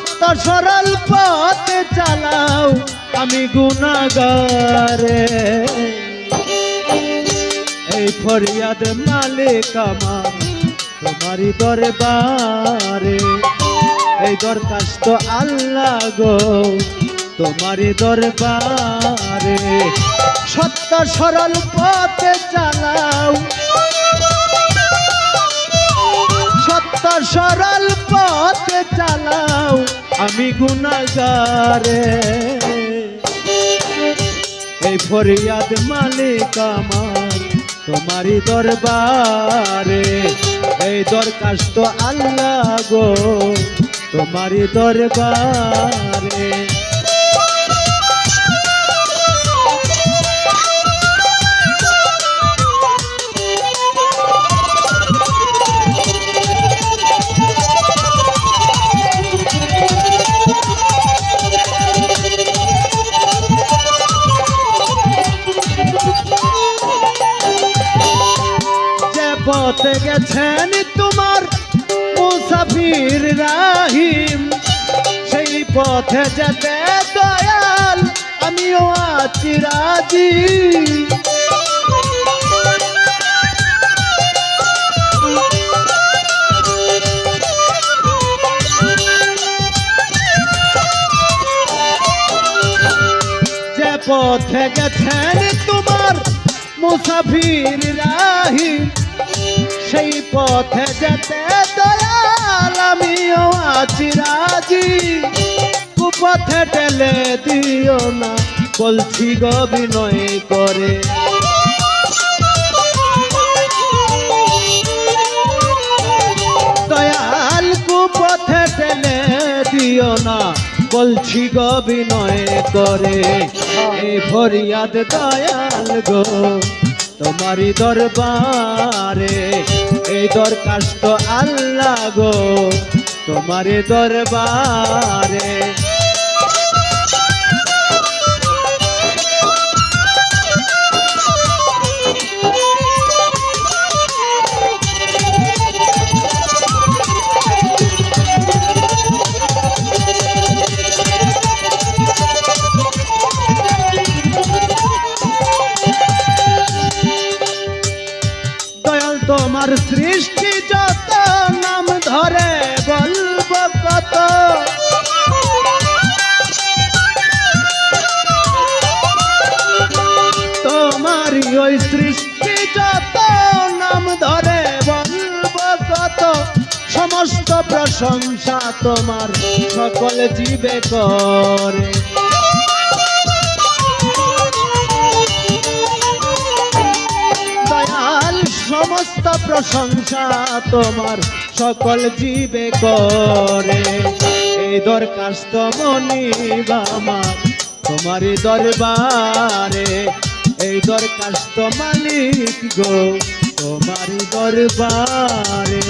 সত্য সরল পথে চালাও, আমি গুণাগারে। এই ফরিয়াদ মালিক আমার, তোমারই দরবারে। এই দরখাস্ত আল্লাহ গো, তোমারই দরবারে। সত্য সরল পথে চালাও সত্য সরল পথে চালাও। আমি গুণাগারে। এই ফরিয়াদ মালিক আমার, তোমারই দরবারে। এই দরখাস্ত আল্লাহ গো, তোমারই দরবারে। পথে গেছেন তোমার মুসাফির রাহিম। সেই পথে যেতে দয়াল, আমিও আছি রাজি। যে পথে গেছেন তোমার মুসাফির রাহিম সেই পথে যেতে দয়াল, আমিও আছি রাজি। কুপথে টেলে দিও না, বলছি গো বিনয় করে। দয়াল, কুপথে টেলে দিও না, বলছি গো বিনয় করে। এই ফরিয়াদ দয়াল গো তোমারি দরবারে। দরখাস্ত আল্লাহ গো তোমারে দরবারে তোমার সৃষ্টি যত, নাম ধরে বলব কত। তোমার ওই সৃষ্টি যত, নাম ধরে বলব কত। সমস্ত প্রশংসা তোমার সকল জীবে করে। সমস্ত প্রশংসা তোমার সকল জীবে করে। এই দরখাস্ত মনি আমার তোমার দরবারে। এই দরখাস্ত মালিক গো তোমার দরবারে।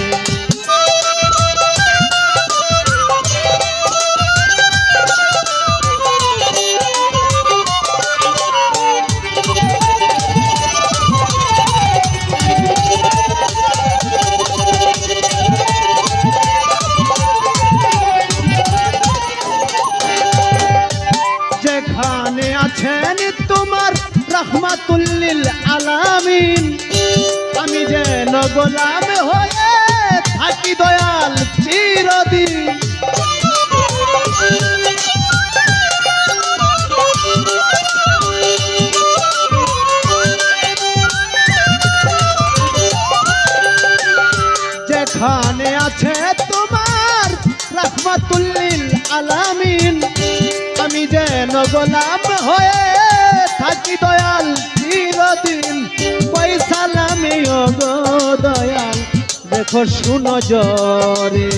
রহমাতুল্লিল আলামিন। আমি যেন গোলাম হয়ে থাকি দয়াল চিরদিন। যেখানে আছে তোমার রহমাতুল্লিল আলামিন, আমি যেন গোলাম হয়ে থাকি দয়াল, চিরদিন পয়সালামি গো দয়াল। দেখো শুনো জরে।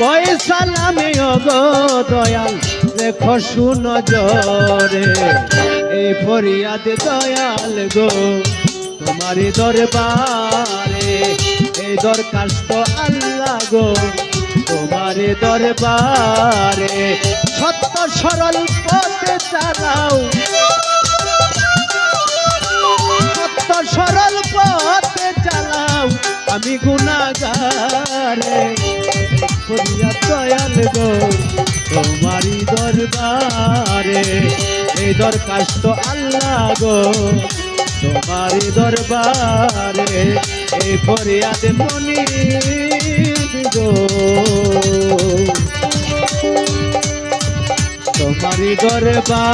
পয়সালামি গো দয়াল, দেখো শুনো জরে। এই ফরিয়াদ দয়াল গো, তোমারই দরবারে, এই দরখাস্ত আল্লাহ গো। তোমারই দরবারে, সত্য সরল পথে চালাও। সত্য সরল পথে চালাও, আমি গুণাগারে। ফরিয়াদ দয়াল গো, তোমারই দরবারে। এই দরখাস্ত আল্লাহ গো, তোমারই দরবারে। এই ফরিয়াদ মনি গো। তোমারি দরবারে